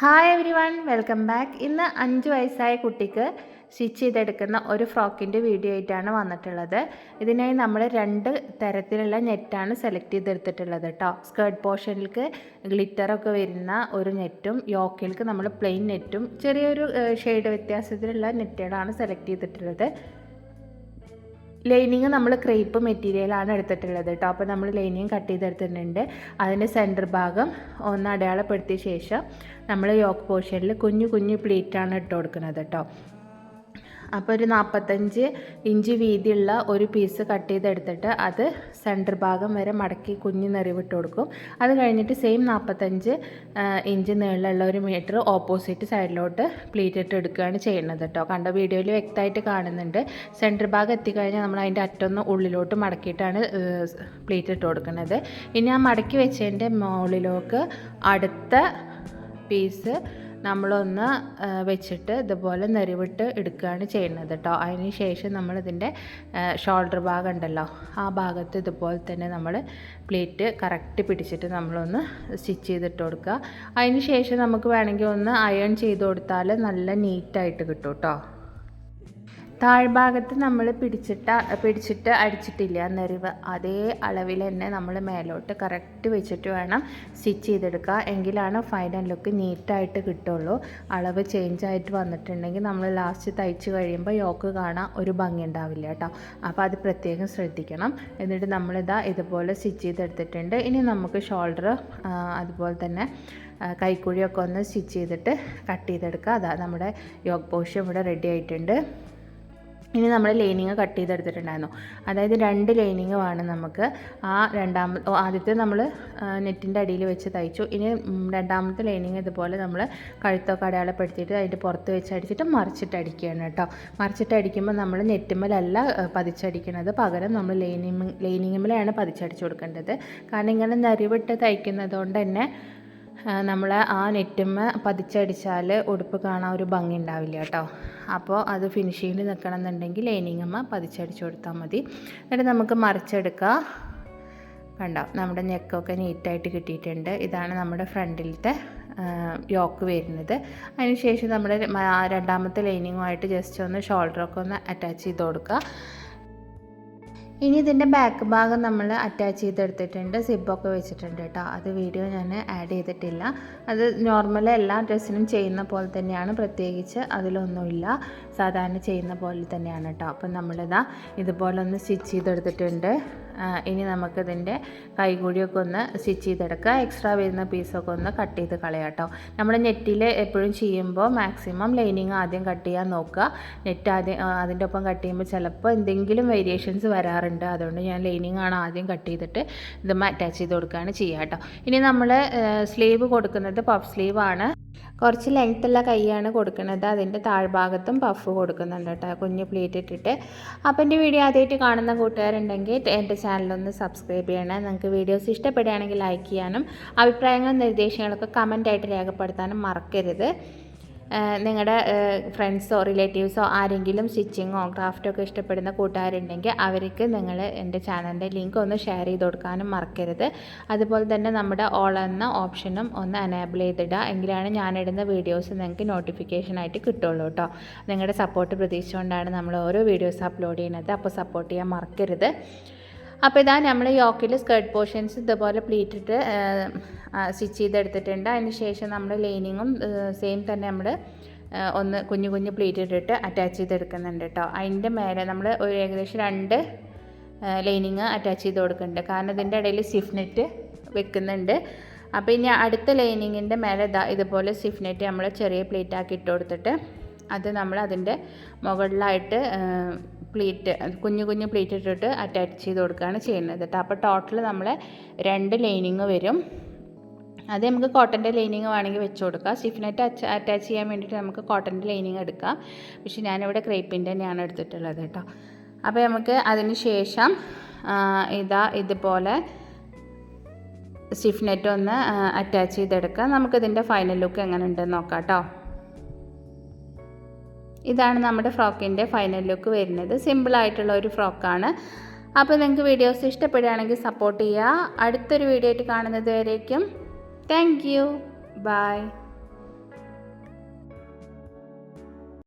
Hi everyone welcome back ഇന്ന് അഞ്ച് വയസ്സായ കുട്ടിക്ക് സ്റ്റിച്ച് ചെയ്തെടുക്കുന്ന ഒരു ഫ്രോക്കിന്റെ വീഡിയോ ആയിട്ടാണ് വന്നിട്ടുള്ളത്. ഇതിനായി നമ്മൾ രണ്ട് തരത്തിലുള്ള നെറ്റാണ് സെലക്ട് ചെയ്തെടുത്തിട്ടുള്ളത് കേട്ടോ സ്കേർട്ട് പോർഷനിലേക്ക് ഗ്ലിറ്ററൊക്കെ വരുന്ന ഒരു നെറ്റും യോക്കിൽക്ക് നമ്മൾ പ്ലെയിൻ നെറ്റും ചെറിയൊരു ഷെയ്ഡ് വ്യത്യാസത്തിലുള്ള നെറ്റുകളാണ് സെലക്ട് ചെയ്തിട്ടുള്ളത്. ലൈനിങ് നമ്മൾ ക്രേപ്പ് മെറ്റീരിയലാണ് എടുത്തിട്ടുള്ളത് കേട്ടോ അപ്പോൾ നമ്മൾ ലൈനിങ് കട്ട് ചെയ്തെടുത്തിട്ടുണ്ട്. അതിന്റെ സെന്റർ ഭാഗം ഒന്ന് അടയാളപ്പെടുത്തിയ ശേഷം നമ്മൾ യോക്ക് പോർഷനിൽ കുഞ്ഞു കുഞ്ഞു പ്ലീറ്റാണ് ഇട്ട് കൊടുക്കുന്നത് കേട്ടോ അപ്പോൾ ഒരു നാൽപ്പത്തഞ്ച് ഇഞ്ച് വീതിയുള്ള ഒരു പീസ് കട്ട് ചെയ്തെടുത്തിട്ട് അത് സെന്റർ ഭാഗം വരെ മടക്കി കുഞ്ഞ് നിറവിട്ട് കൊടുക്കും. അത് കഴിഞ്ഞിട്ട് സെയിം നാൽപ്പത്തഞ്ച് ഇഞ്ച് നീളമുള്ള ഒരു മീറ്റർ ഓപ്പോസിറ്റ് സൈഡിലോട്ട് പ്ലീറ്റ് ഇട്ട് എടുക്കുകയാണ് ചെയ്യുന്നത് കേട്ടോ കണ്ട? വീഡിയോയിൽ വ്യക്തമായിട്ട് കാണുന്നുണ്ട്. സെന്റർ ഭാഗം എത്തിക്കഴിഞ്ഞാൽ നമ്മൾ അതിന്റെ അറ്റൊന്ന് ഉള്ളിലോട്ട് മടക്കിയിട്ടാണ് പ്ലീറ്റ് ഇട്ട് കൊടുക്കുന്നത്. ഇനി ആ മടക്കി വെച്ചതിന്റെ മുകളിലേക്ക് അടുത്ത പീസ് നമ്മളൊന്ന് വെച്ചിട്ട് ഇതുപോലെ നെറിവിട്ട് എടുക്കുകയാണ് ചെയ്യുന്നത് കേട്ടോ അതിന് ശേഷം നമ്മളിതിന്റെ ഷോൾഡർ ഭാഗം ഉണ്ടല്ലോ ആ ഭാഗത്ത് ഇതുപോലെ തന്നെ നമ്മൾ പ്ലേറ്റ് കറക്റ്റ് പിടിച്ചിട്ട് നമ്മളൊന്ന് സ്റ്റിച്ച് ചെയ്തിട്ട് കൊടുക്കുക. അതിന് ശേഷം നമുക്ക് വേണമെങ്കിൽ ഒന്ന് അയൺ ചെയ്ത് കൊടുത്താൽ നല്ല നീറ്റായിട്ട് കിട്ടും കേട്ടോ താഴ്ഭാഗത്ത് നമ്മൾ പിടിച്ചിട്ട പിടിച്ചിട്ട് അടിച്ചിട്ടില്ല നെറിവ് അതേ അളവിൽ തന്നെ നമ്മൾ മേലോട്ട് കറക്റ്റ് വെച്ചിട്ട് വേണം സ്റ്റിച്ച് ചെയ്തെടുക്കുക എങ്കിലാണ് ഫൈനൽ ലുക്ക് നീറ്റായിട്ട് കിട്ടുള്ളൂ. അളവ് ചേഞ്ച് ആയിട്ട് വന്നിട്ടുണ്ടെങ്കിൽ നമ്മൾ ലാസ്റ്റ് തയ്ച്ച് കഴിയുമ്പോൾ യോക്ക് കാണാൻ ഒരു ഭംഗി ഉണ്ടാവില്ല കേട്ടോ. അപ്പോൾ അത് പ്രത്യേകം ശ്രദ്ധിക്കണം. എന്നിട്ട് നമ്മളിതാ ഇതുപോലെ സ്റ്റിച്ച് ചെയ്തെടുത്തിട്ടുണ്ട്. ഇനി നമുക്ക് ഷോൾഡർ അതുപോലെ തന്നെ കൈക്കുഴിയൊക്കെ ഒന്ന് സ്റ്റിച്ച് ചെയ്തിട്ട് കട്ട് ചെയ്തെടുക്കുക. അതാ നമ്മുടെ യോഗ പോഷൻ ഇവിടെ റെഡി ആയിട്ടുണ്ട്. ഇനി നമ്മൾ ലൈനിങ് കട്ട് ചെയ്തെടുത്തിട്ടുണ്ടായിരുന്നു. അതായത് രണ്ട് ലൈനിങ് വേണം നമുക്ക്. ആ രണ്ടാമത്തെ ആദ്യത്തെ നമ്മൾ നെറ്റിന്റെ അടിയിൽ വെച്ച് തയ്ച്ചു. ഇനി രണ്ടാമത്തെ ലൈനിങ് ഇതുപോലെ നമ്മൾ കഴുത്തൊക്കെ അടയാളപ്പെടുത്തിയിട്ട് അതിന്റെ പുറത്ത് വെച്ച് അടിച്ചിട്ട് മറിച്ചിട്ട് അടിക്കുകയാണ് കേട്ടോ. മറിച്ചിട്ട് അടിക്കുമ്പോൾ നമ്മൾ നെറ്റുമ്മലല്ല പതിച്ചടിക്കുന്നത് പകരം നമ്മൾ ലൈനിങ് ലൈനിങ്ങിലാണ് പതിച്ചടിച്ചു കൊടുക്കേണ്ടത്. കാരണം ഇങ്ങനെ നരിവിട്ട് തയ്ക്കുന്നത് കൊണ്ട് തന്നെ നമ്മൾ ആ നെറ്റുമ്മ പതിച്ചടിച്ചാൽ ഉടുപ്പ് കാണാൻ ഒരു ഭംഗി ഉണ്ടാവില്ല കേട്ടോ. അപ്പോൾ അത് ഫിനിഷിങ്ങിൽ നിൽക്കണം എന്നുണ്ടെങ്കിൽ ലൈനിങ്ങമ്മ പതിച്ചടിച്ച് കൊടുത്താൽ മതി. എന്നിട്ട് നമുക്ക് മറിച്ചെടുക്കാം. കണ്ടോ നമ്മുടെ നെക്കൊക്കെ നീറ്റായിട്ട് കിട്ടിയിട്ടുണ്ട്. ഇതാണ് നമ്മുടെ ഫ്രണ്ടിലത്തെ യോക്ക് വരുന്നത്. അതിനുശേഷം നമ്മുടെ രണ്ടാമത്തെ ലൈനിങ്ങുമായിട്ട് ജസ്റ്റ് ഒന്ന് ഷോൾഡറൊക്കെ ഒന്ന് അറ്റാച്ച് ചെയ്ത് കൊടുക്കുക ഇനി ഇതിന്റെ ബാക്ക് ഭാഗം നമ്മൾ അറ്റാച്ച് ചെയ്തെടുത്തിട്ടുണ്ട് സിബൊക്കെ വെച്ചിട്ടുണ്ട് കേട്ടോ അത് വീഡിയോ ഞാൻ ആഡ് ചെയ്തിട്ടില്ല. അത് നോർമൽ എല്ലാ ഡ്രസ്സിനും ചെയ്യുന്ന പോലെ തന്നെയാണ്. പ്രത്യേകിച്ച് അതിലൊന്നുമില്ല. സാധാരണ ചെയ്യുന്ന പോലെ തന്നെയാണ് കേട്ടോ. അപ്പം നമ്മളിതാ ഇതുപോലെ ഒന്ന് സ്റ്റിച്ച് ചെയ്തെടുത്തിട്ടുണ്ട്. ഇനി നമുക്കിതിന്റെ കൈകൂടിയൊക്കെ ഒന്ന് സ്റ്റിച്ച് ചെയ്തെടുക്കുക. എക്സ്ട്രാ വരുന്ന പീസൊക്കെ ഒന്ന് കട്ട് ചെയ്ത് കളയാം കേട്ടോ. നമ്മൾ നെറ്റിൽ എപ്പോഴും ചെയ്യുമ്പോൾ മാക്സിമം ലൈനിങ് ആദ്യം കട്ട് ചെയ്യാൻ നോക്കുക. നെറ്റ് ആദ്യം അതിന്റെ ഒപ്പം കട്ട് ചെയ്യുമ്പോൾ ചിലപ്പോൾ എന്തെങ്കിലും വേരിയേഷൻസ് വരാറുണ്ട്. അതുകൊണ്ട് ഞാൻ ലൈനിങ് ആണ് ആദ്യം കട്ട് ചെയ്തിട്ട് ഇതുമ്മ അറ്റാച്ച് ചെയ്ത് കൊടുക്കുകയാണ് ചെയ്യുക കേട്ടോ. ഇനി നമ്മൾ സ്ലീവ് കൊടുക്കുന്നത് പഫ് സ്ലീവാണ് കുറച്ച് ലെങ്ത്തുള്ള കൈയാണ് കൊടുക്കുന്നത്. അതിന്റെ താഴ്ഭാഗത്തും പഫ് കൊടുക്കുന്നുണ്ട് കേട്ടോ. കുഞ്ഞ് പ്ലേറ്റ് ഇട്ടിട്ട്. അപ്പോൾ എന്റെ വീഡിയോ ആദ്യമായിട്ട് കാണുന്ന കൂട്ടുകാരുണ്ടെങ്കിൽ എന്റെ ചാനലൊന്ന് സബ്സ്ക്രൈബ് ചെയ്യണേ. നിങ്ങൾക്ക് വീഡിയോസ് ഇഷ്ടപ്പെടുകയാണെങ്കിൽ ലൈക്ക് ചെയ്യാനും അഭിപ്രായങ്ങളും നിർദ്ദേശങ്ങളൊക്കെ കമന്റായിട്ട് രേഖപ്പെടുത്താനും മറക്കരുത്. നിങ്ങളുടെ ഫ്രണ്ട്സോ റിലേറ്റീവ്സോ ആരെങ്കിലും സ്റ്റിച്ചിങ്ങോ ക്രാഫ്റ്റോ ഒക്കെ ഇഷ്ടപ്പെടുന്ന കൂട്ടുകാരുണ്ടെങ്കിൽ അവർക്ക് നിങ്ങൾ എന്റെ ചാനലിന്റെ ലിങ്ക് ഒന്ന് ഷെയർ ചെയ്ത് കൊടുക്കാനും മറക്കരുത്. അതുപോലെ തന്നെ നമ്മുടെ ഓൾ എന്ന ഓപ്ഷനും ഒന്ന് എനേബിൾ ചെയ്തിടുക എങ്കിലാണ് ഞാനിടുന്ന വീഡിയോസ് നിങ്ങൾക്ക് നോട്ടിഫിക്കേഷനായിട്ട് കിട്ടുള്ളൂ കേട്ടോ നിങ്ങളുടെ സപ്പോർട്ട് പ്രതീക്ഷിച്ചുകൊണ്ടാണ് നമ്മൾ ഓരോ വീഡിയോസ് അപ്ലോഡ് ചെയ്യുന്നത്. അപ്പോൾ സപ്പോർട്ട് ചെയ്യാൻ മറക്കരുത്. അപ്പോൾ ഇതാ നമ്മൾ യോക്കിൽ സ്കേർട്ട് പോർഷൻസ് ഇതുപോലെ പ്ലീറ്റിട്ട് സ്റ്റിച്ച് ചെയ്തെടുത്തിട്ടുണ്ട്. അതിന് ശേഷം നമ്മൾ ലൈനിങ്ങും സെയിം തന്നെ നമ്മൾ ഒന്ന് കുഞ്ഞു കുഞ്ഞു പ്ലീറ്റ് ഇട്ടിട്ട് അറ്റാച്ച് ചെയ്തെടുക്കുന്നുണ്ട് കേട്ടോ. അതിന്റെ മേലെ നമ്മൾ ഒരു ഏകദേശം രണ്ട് ലൈനിങ് അറ്റാച്ച് ചെയ്ത് കൊടുക്കുന്നുണ്ട്. കാരണം ഇതിന്റെ ഇടയിൽ സിഫ്നെറ്റ് നെറ്റ് വെക്കുന്നുണ്ട്. അപ്പോൾ ഇനി അടുത്ത ലൈനിങ്ങിന്റെ മേലെ ഇതാ ഇതുപോലെ സിഫ്നെറ്റ് നെറ്റ് നമ്മൾ ചെറിയ പ്ലേറ്റാക്കി ഇട്ട് കൊടുത്തിട്ട് അത് നമ്മൾ അതിന്റെ മുകളിലായിട്ട് പ്ലേറ്റ് കുഞ്ഞു കുഞ്ഞു പ്ലേറ്റ് ഇട്ടിട്ട് അറ്റാച്ച് ചെയ്ത് കൊടുക്കുകയാണ് ചെയ്യുന്നത് കേട്ടോ അപ്പോൾ ടോട്ടൽ നമ്മൾ രണ്ട് ലൈനിങ് വരും. അത് നമുക്ക് കോട്ടന്റെ ലൈനിങ് വേണമെങ്കിൽ വെച്ച് കൊടുക്കാം. സ്റ്റിഫ്നെറ്റ് അറ്റാച്ച് ചെയ്യാൻ വേണ്ടിയിട്ട് നമുക്ക് കോട്ടന്റെ ലൈനിങ് എടുക്കാം. പക്ഷേ ഞാനിവിടെ ക്രേപ്പിന്റെ തന്നെയാണ് എടുത്തിട്ടുള്ളത് കേട്ടോ അപ്പോൾ നമുക്ക് അതിന് ശേഷം ഇതാ ഇതുപോലെ സ്റ്റിഫ്നെറ്റ് ഒന്ന് അറ്റാച്ച് ചെയ്തെടുക്കാം. നമുക്കിതിന്റെ ഫൈനൽ ലുക്ക് എങ്ങനെ ഉണ്ടെന്ന് നോക്കാം കേട്ടോ ഇതാണ് നമ്മുടെ ഫ്രോക്കിന്റെ ഫൈനൽ ലുക്ക് വരുന്നത്. സിമ്പിളായിട്ടുള്ള ഒരു ഫ്രോക്കാണ്. അപ്പോൾ നിങ്ങൾക്ക് വീഡിയോസ് ഇഷ്ടപ്പെടുകയാണെങ്കിൽ സപ്പോർട്ട് ചെയ്യുക. അടുത്തൊരു വീഡിയോ ആയിട്ട് കാണുന്നത് വരേക്കും. Thank you by